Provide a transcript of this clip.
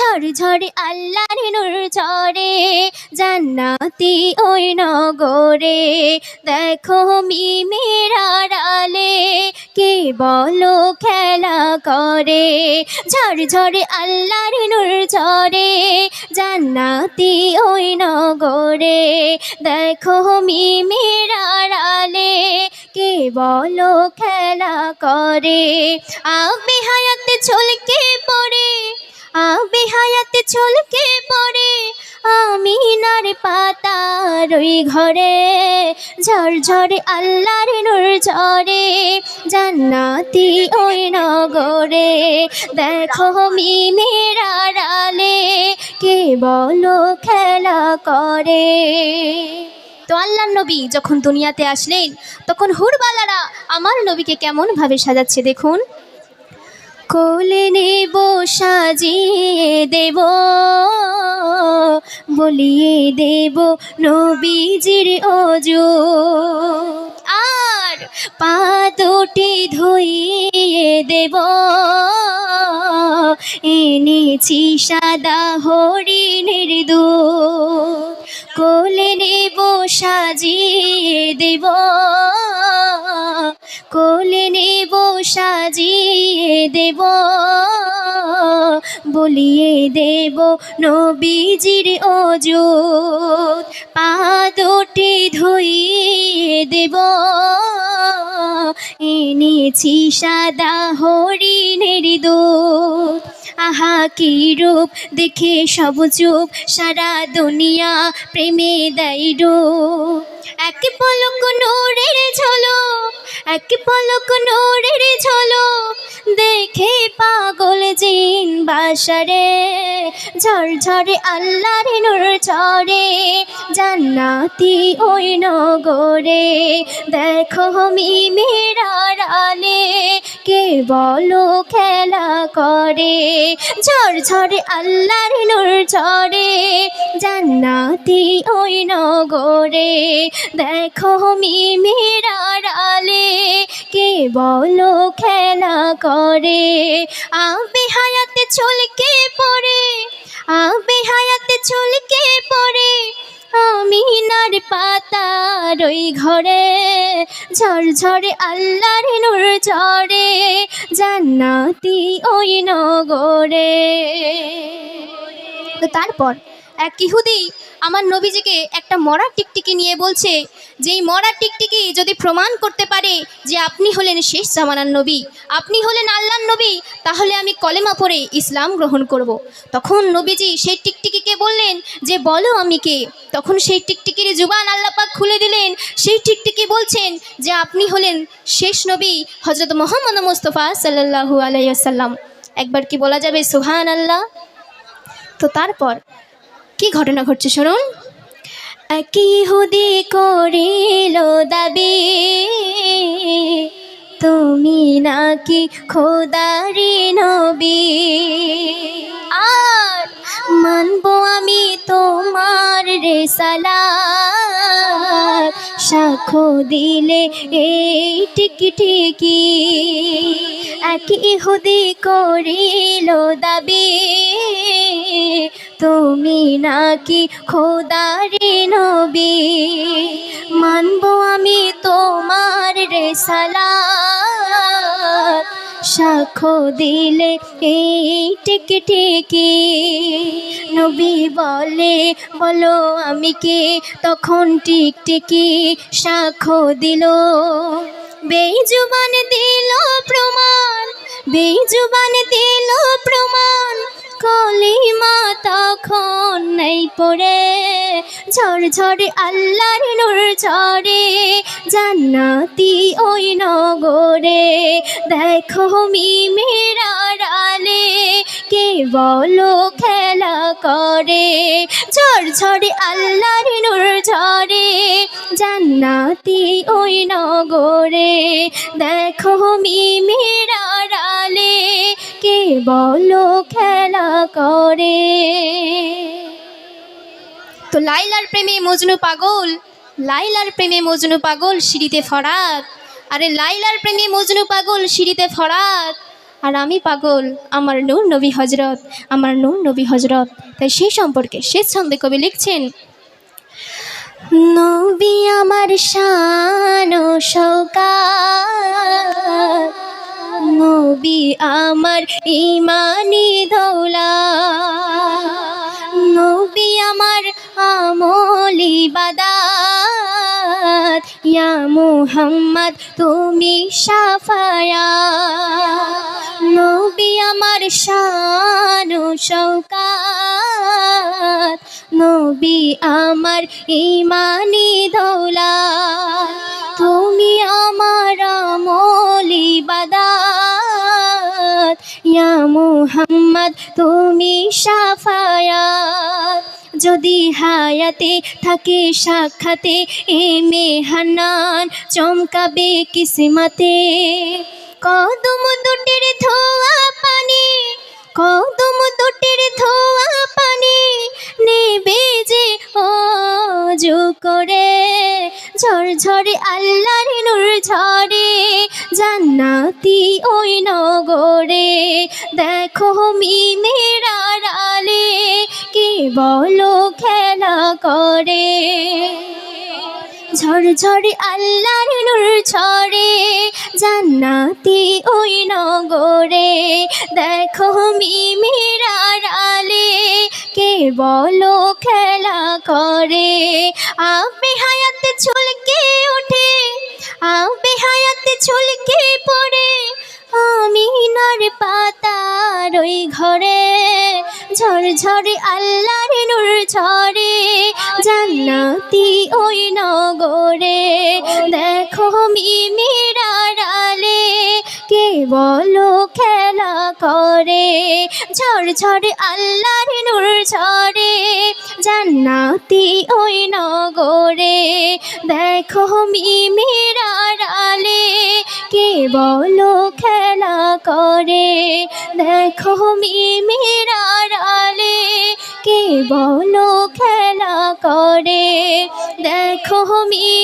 ঝড় ঝড়, আল্লাহর নূর ঝরে, জান্নাতি ওই নগরে। দেখো মিমের আড়ালে কে বলো খেলা করে। ঝড় ঝড়, আল্লাহর নূর ঝরে, জান্নাতি ওই নগরে। দেখো মিমের আড়ালে কে বলো খেলা করে। আবে হায়াতে আবে হায়াতে ছলকে পড়ে। আমিনার পাতার ওই ঘরে ঝড়ে আল্লাহর নূর ঝরে। জান্নাতি ওই নগরে, দেখো মিমের আড়ালে কে বলো খেলা করে। তো আল্লাহ নবী যখন দুনিয়াতে আসলেন, তখন হুরবালারা আমার নবীকে কেমনভাবে সাজাচ্ছে দেখুন। কোলে নেব, সাজিয়ে দেব, বলিয়ে দেব নবীজির অজু আর পা দুটি ধুইয়ে দেব, এনেছি সাদা হরিণের দুধ। কোলে নেব, সাজিয়ে দেব সাজিয়ে দেব, বলিয়ে দেব নবীজির অজুত পা দুটি ধুইয়ে দেব, এনেছি সাদা হরিণের দুধ। আহা, কি রূপ, দেখে সব চুপ, সারা দুনিয়া প্রেমে দেয় ডুব এক পলক নোরের ঝলো এক পলক নোরের ঝলো, দেখে পাগল জিন বাসারে। ঝড়ে আল্লাহর নূর ঝরে, জান্নাতি ওই নগরে। দেখো মিমের আড়ালে কে বলো খেলা করে। ঝড়ে আল্লাহর নূর ঝরে, জান্নাতি ওই নগরে। দেখো মিমের আড়ালে কে বলো খেলা করে? আবে হায়াতে চলকে পড়ে আবে হায়াতে চলকে পড়ে আমিনার পাতার ওই ঘরে ঝড়ে আল্লাহর নূর ঝরে, জান্নাতি ওই নগরে। তো তারপর এক ইহুদি আমার নবীজিকে একটা মরা টিকটিকি নিয়ে বলছে যে এই মরা টিকটিকি যদি প্রমাণ করতে পারে যে আপনি হলেন শেষ জামানার নবী, আপনি হলেন আল্লাহর নবী, তাহলে আমি কলেমা পড়ে ইসলাম গ্রহণ করব। তখন নবীজি সেই টিকটিকিকে বললেন, যে বলো আমি কে? তখন সেই টিকটিকির জুবান আল্লাপাক খুলে দিলেন। সেই টিকটিকি বলছেন যে আপনি হলেন শেষ নবী হজরত মোহাম্মদ মুস্তফা সাল্লাহু আলাইসাল্লাম একবার কি বলা যাবে সুহান আল্লাহ তো তারপর কি ঘটনা ঘটছে শুনুন? একই হুদি করিল দাবি, তুমি নাকি খোদারি নবী। আর মানবো আমি তোমার রেসালা সাক্ষ্য দিলে এই টিকি টিকি একই ইহুদি করিল দাবি। তুমি নাকি খোদারি নবী। মানবো আমি তোমার রেসালা সাক্ষ্য দিলে এই টিকি টিকি নবী বলে, বলো আমি কে? তখন টিকটিকি সাক্ষ্য দিল। বেজুবান দিল বেজুবান দিল প্রমাণ, কলিমা তখন নেই পড়ে। ঝড়ে আল্লাহর নূর ঝরে, জান্নাতি ওই নগরে। দেখো মিমের আড়ালে কে বলো খেলা করে। ঝড় ঝড়ে আল্লাহর নূর ঝরে। জান্নাতি ওই নগরে। দেখো মিমের আড়ালে কে বলো খেলা করে। তো লাইলার প্রেমে মজনু পাগল, লাইলার প্রেমে মজনু পাগল সিঁড়িতে ফরাত। আরে লাইলার প্রেমে মজনু পাগল সিঁড়িতে ফরাক আর আমি পাগল, আমার নূর নবী হজরত আমার নূর নবী হজরত তাই সেই সম্পর্কে শেষ ছন্দে কবি লিখছেন, নবী আমার শান ও নবী আমার ইমানি দৌলা নবী আমার আমলি ইয়া মুহাম্মদ তুমি সাফায়া নবী আমার শান শৌকাত নবী আমার ইমানি দৌলা তুমি আমার আমলি বাদাত। ইয়া মুহাম্মদ, তুমি সাফায়াত যদি হায়াতে থাকে সাক্ষাতে, এ মেহানান চমকাবে কিসমাতে। কদম দুটির ধোয়া পানি, কদম দুটির ধোয়া পানি নেবে যে অজু করে। ঝরঝরে আল্লাহর নূর ঝরে, জান্নাতি ওই নগরে। দেখো মি মিমের আড়ালে কে বলো খেলা করে। ঝরঝরে আল্লাহর নূর ছড়ে জান্নাতি ওই নগরে। দেখো মিমির আড়ালে কে বলো খেলা করে? আপে হায়াতে ছুলকে ওঠে আপে হায়াতে ছুলকে পড়ে। আমিনার পাতার ওই ঘরে। ঝরঝরে আল্লাহর নূর ঝরে। জান্নাতি ওই নগরে। দেখো মিমির আড়ালে কে বলো খেলা করে। ঝরঝরে, আল্লাহর নূর ঝরে। জান্নাতি ওই নগরে। দেখো মিমির আড়ালে কে বলো করে। দেখো মিমির কে বলো খেলা করে। দেখো মিমি